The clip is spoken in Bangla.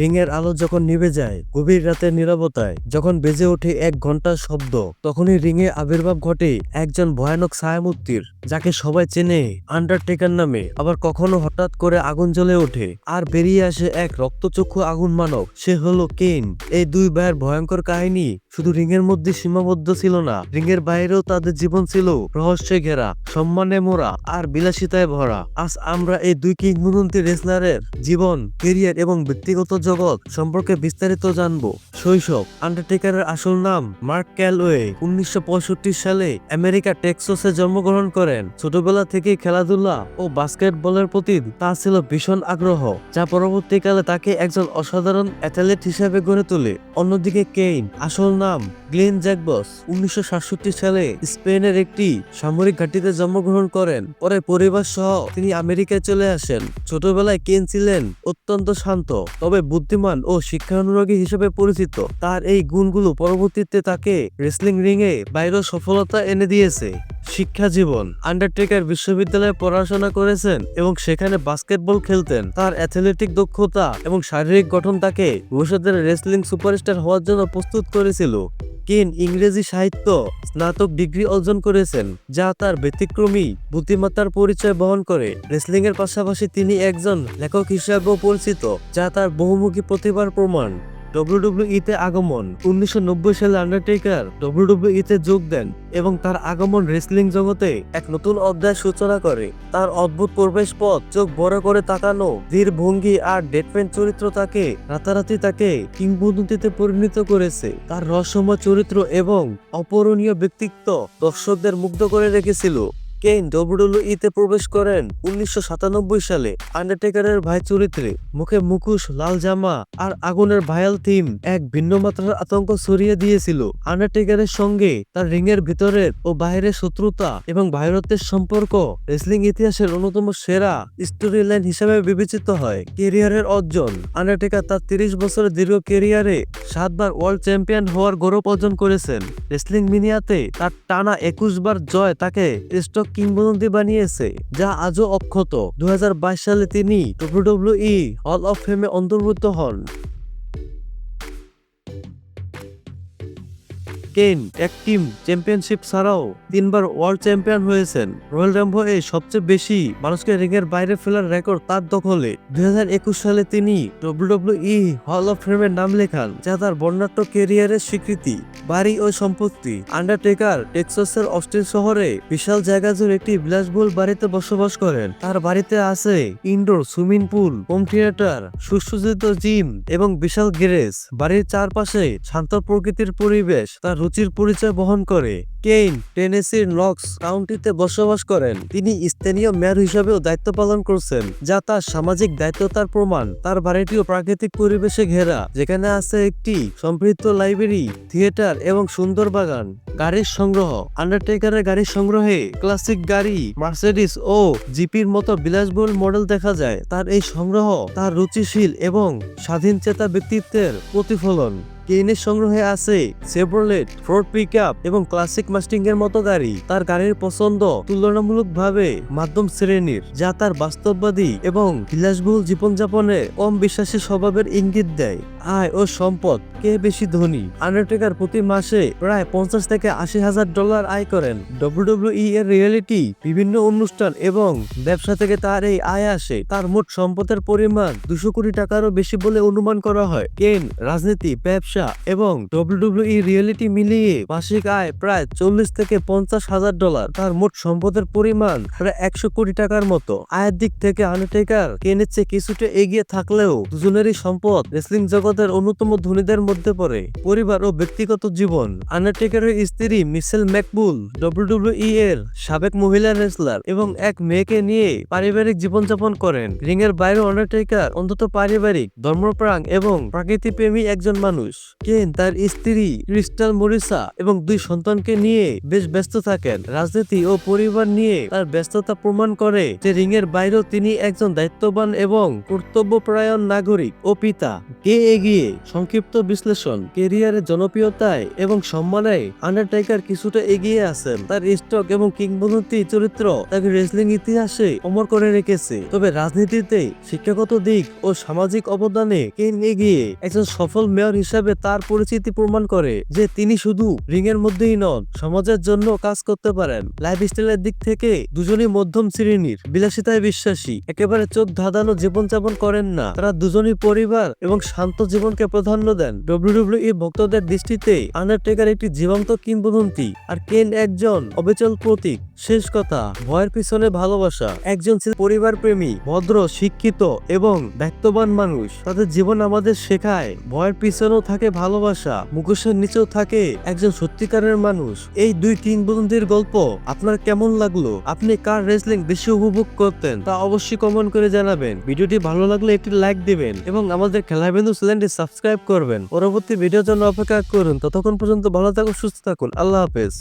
রিং এর আলো যখন নিভে যায়, গভীর রাতের নিরবতায়, যখন বেজে ওঠে এক ঘণ্টার শব্দ, তখনই রিংয়ে আবির্ভাব ঘটে একজন ভয়ানক ছায়ামূর্তির, যাকে সবাই চেনে আন্ডারটেকার নামে, আবার কখনো হঠাৎ করে আগুন জ্বলে ওঠে। আর বেরিয়ে আসে এক রক্তচক্ষু আগুন মানব, সে হলো কেন এই দুই ভাইয়ের ভয়ঙ্কর কাহিনী শুধু রিং এর মধ্যে সীমাবদ্ধ ছিল না রিং এর বাইরেও তাদের জীবন ছিল রহস্যে ঘেরা, সম্মানে মোড়া আর বিলাসিতায় ভরা। আজ আমরা এই দুই কিংবদন্তি রেসলারের জীবন কেরিয়ার এবং ব্যক্তিগত জগৎ সম্পর্কে বিস্তারিত জানব। শৈশব, আন্ডারটেকারের আসল নাম মার্ক ক্যালওয়ে, উনিশশো পঁয়ষট্টি সালে আমেরিকা, টেক্সাসে জন্মগ্রহণ করেন। ছোটবেলা থেকেই খেলাধুলা ও বাস্কেটবলের প্রতি তার ছিল ভীষণ আগ্রহ, যা পরবর্তীকালে তাকে একজন অসাধারণ অ্যাথলেট হিসেবে গড়ে তোলে। অন্যদিকে কেইন, আসল নাম গ্লেন জ্যাকবস। উনিশশো সাতষট্টি সালে স্পেনের একটি সামরিক ঘাটিতে জন্মগ্রহণ করেন। পরে পরিবার সহ তিনি আমেরিকায় চলে আসেন। ছোটবেলায় কেন ছিলেন অত্যন্ত শান্ত, তবে বুদ্ধিমান ও শিক্ষানুরাগী হিসেবে পরিচিত। তার এই গুণগুলো পরবর্তীতে তাকে রেসলিং রিংয়ে বাইরেও সফলতা এনে দিয়েছে। শিক্ষা জীবন। আন্ডারটেকার বিশ্ববিদ্যালয়ে পড়াশোনা করেছেন এবং সেখানে বাস্কেটবল খেলতেন। তার অ্যাথলেটিক দক্ষতা এবং শারীরিক গঠন তাকে ভবিষ্যতের রেসলিং সুপারস্টার হওয়ার জন্য প্রস্তুত করেছিল। কেন ইংরেজি সাহিত্য স্নাতক ডিগ্রি অর্জন করেছেন, যা তার ব্যতিক্রমী বুদ্ধিমত্তার পরিচয় বহন করে। রেসলিং এর পাশাপাশি তিনি একজন লেখক হিসেবেও পরিচিত, যা তার বহুমুখী প্রতিভার প্রমাণ। WWE তে আগমন। উনিশশো নব্বই সালে আন্ডারটেকার WWE তে যোগ দেন এবং তার আগমন রেসলিং জগতে এক নতুন অধ্যায় সূচনা করে। তার অদ্ভুত প্রবেশ পথ, চোখ বড় করে তাকানো, ধীর ভঙ্গি আর ডেটমেন্ট চরিত্র তাকে রাতারাতি তাকে কিংবদন্তিতে পরিণত করেছে। তার রহস্যময় চরিত্র এবং অপূরণীয় ব্যক্তিত্ব দর্শকদের মুগ্ধ করে রেখেছিল। কেইন ডব্লিউডব্লিউ তে প্রবেশ করেন উনিশশো সাতানব্বই সালে। আন্ডারটেকারের ভাই চরিত্রে মুখে মুখোশ, লাল জামা আর আগুনের ভায়াল থিম এক ভিন্ন মাত্রার আতঙ্ক ছড়িয়ে দিয়েছিল। আন্ডারটেকারের সঙ্গে তার রিংয়ের ভিতরের ও বাইরের শত্রুতা এবং ভাইরত্বের সম্পর্ক রেসলিং ইতিহাসের অন্যতম সেরা স্টোরি লাইন হিসেবে বিবেচিত হয়। কেরিয়ারের অর্জন, আন্ডারটেকার তার তিরিশ বছরের দীর্ঘ কেরিয়ারে সাতবার ওয়ার্ল্ড চ্যাম্পিয়ন হওয়ার গৌরব অর্জন করেছেন। রেসলিং মিনিয়াতে তার টানা একুশ বার জয় তাকে স্টক কিংবদন্তি বানিয়েছে, যা আজও অক্ষত। দু হাজার বাইশ সালে তিনি ডব্লিউডব্লিউই হল অফ ফেমে অন্তর্ভুক্ত হন। কেন এক টিম চ্যাম্পিয়নশিপ ছাড়াও তিনবার ওয়ার্ল্ড চ্যাম্পিয়ন হয়েছেন। রয়্যাল র্যাম্বো এ সবচেয়ে বেশি মানুষকে রিংয়ের বাইরে ফেলার রেকর্ড তার দখলে। দুই হাজার একুশ সালে তিনি ডব্লিউডব্লিউই হল অফ ফেমের নাম লেখান, যা তার বর্ণাঢ্য কেরিয়ারের স্বীকৃতি, বাড়ি ও সম্পত্তি। আন্ডারটেকার, টেক্সাসের অস্টিন শহরে বিশাল জায়গা জুড়ে একটি বিলাসবহুল বাড়িতে বসবাস করেন। তার বাড়িতে আছে indoor, swimming pool, home theatre, সুসজ্জিত জিম এবং বিশাল গ্যারেজ। বাড়ির চারপাশে শান্ত প্রকৃতির পরিবেশ, তার রুচির পরিচয় বহন করে। কেইন, টেনেসির নক্স কাউন্টিতে বসবাস করেন। তিনি স্থানীয় মেয়র হিসেবেও দায়িত্ব পালন করছেন, যা তার সামাজিক দায়িত্বতার প্রমাণ। তার বাড়িটিও প্রাকৃতিক পরিবেশে ঘেরা, যেখানে আছে একটি সমৃদ্ধ লাইব্রেরি, থিয়েটার এবং সুন্দর বাগান। গাড়ির সংগ্রহ, আন্ডারটেকারের গাড়ির সংগ্রহে ক্লাসিক গাড়ি, মার্সিডিস ও জিপির মতো বিলাসবহুল মডেল দেখা যায়। তার এই সংগ্রহ তার রুচিশীল এবং স্বাধীন চেতা ব্যক্তিত্বের প্রতিফলন। কেইনের সংগ্রহে আছে সেভরলেট ফোর্ড পিক এবং ক্লাসিক মাস্টিং এর মতো গাড়ি। তার গাড়ির পছন্দ তুলনামূলকভাবে মাধ্যম শ্রেণির, যা তার বাস্তববাদী এবং বিলাসবহুল জীবনযাপনে কম বিশ্বাসী স্বভাবের ইঙ্গিত দেয়। আয় ও সম্পদ, কে বেশি ধনী? আন্ডারটেকার প্রতি মাসে প্রায় পঞ্চাশ থেকে আশি হাজার ডলার আয় করেন। ডব্লিউডব্লিউই এর রিয়েলিটি, বিভিন্ন অনুষ্ঠান এবং ব্যবসা থেকে তার এই আয় আসে। তার মোট সম্পদের পরিমাণ দুশো কোটি টাকারও বেশি বলে অনুমান করা হয়। কেন, রাজনীতি, ব্যবসা এবং ডব্লিউডব্লিউই রিয়েলিটি মিলিয়ে মাসিক আয় প্রায় চল্লিশ থেকে পঞ্চাশ হাজার ডলার। তার মোট সম্পদের পরিমাণ প্রায় একশো কোটি টাকার মতো। আয়ের দিক থেকে আন্ডারটেকার কেনের চেয়ে কিছুটা এগিয়ে থাকলেও দুজনেরই সম্পদ রেসলিং জগতের অন্যতম ধনীদের মধ্যে পড়ে। পরিবার ও ব্যক্তিগত জীবন। আন্ডারটেকারের স্ত্রী মিসেল ম্যাকবুল ডব্লিউডব্লিউই এর সাবেক মহিলা রেসলার এবং এক মেয়েকে নিয়ে পারিবারিক জীবনযাপন করেন। রিং এর বাইরে আন্ডারটেকার, অন্তত পারিবারিক, ধর্মপ্রাণ এবং প্রাকৃতিক প্রেমী একজন মানুষ। কেন তার স্ত্রী ক্রিস্টাল মরিসা এবং দুই সন্তানকে নিয়ে বেশ ব্যস্ত থাকেন। রাজনীতি ও পরিবার নিয়ে তার ব্যস্ততা প্রমাণ করে যে রিং এর বাইরেও তিনি একজন দায়িত্ববান এবং কর্তব্যপরায়ণ নাগরিক ও পিতা। কে এগিয়ে সংক্ষিপ্ত বিশ্লেষণ কেরিয়ারের জনপ্রিয়তায় এবং সম্মানে আন্ডারটেকার কিছুটা এগিয়ে আছেন। তার স্টক এবং কিংবদন্তি চরিত্র তাকে রেসলিং ইতিহাসে অমর করে রেখেছে। তবে রাজনীতিতে শিক্ষাগত দিক ও সামাজিক অবদানে কেন এগিয়ে একজন সফল মেয়র হিসাবে তার পরিচিতি প্রমাণ করে যে তিনি শুধু রিং এর মধ্যেই নন, সমাজের জন্য কাজ করতে পারেন। লাইফ লাইফস্টাইলের দিক থেকে দুজনই মধ্যম শ্রেণির, বিলাসিতায় বিশ্বাসী। একেবারে চোখ ধাঁধানো জীবনযাপন করেন না। তারা দুজনই পরিবার এবং শান্ত জীবনকে প্রাধান্য দেন। ডব্লিউডব্লিউই ভক্তদের দৃষ্টিতে আন্ডারটেকার একটি জীবন্ত কিংবদন্তি আর কেন একজন অবিচল প্রতীক? শেষ কথা, ভয়ের পিছনে ভালোবাসা। একজন পরিবার প্রেমী ভদ্র, শিক্ষিত এবং দায়িত্ববান মানুষ। তাদের জীবন আমাদের শেখায়, ভয়ের পিছনেও থাকে ভালোবাসা, মুখোশের নিচেও থাকে একজন সত্যিকারের মানুষ। এই দুই কিংবদন্তির গল্প আপনার কেমন লাগল? আপনি কার রেসলিং বেশি উপভোগ করতেন? তা অবশ্যই কমেন্ট করে জানাবেন। ভিডিওটি ভালো লাগলে একটি লাইক দিবেন এবং আমাদের খেলাবিন্দু চ্যানেলটি সাবস্ক্রাইব করবেন। পরবর্তী ভিডিওর জন্য অপেক্ষা করুন। ততক্ষণ পর্যন্ত ভালো থাকুন, সুস্থ থাকুন। আল্লাহ হাফেজ।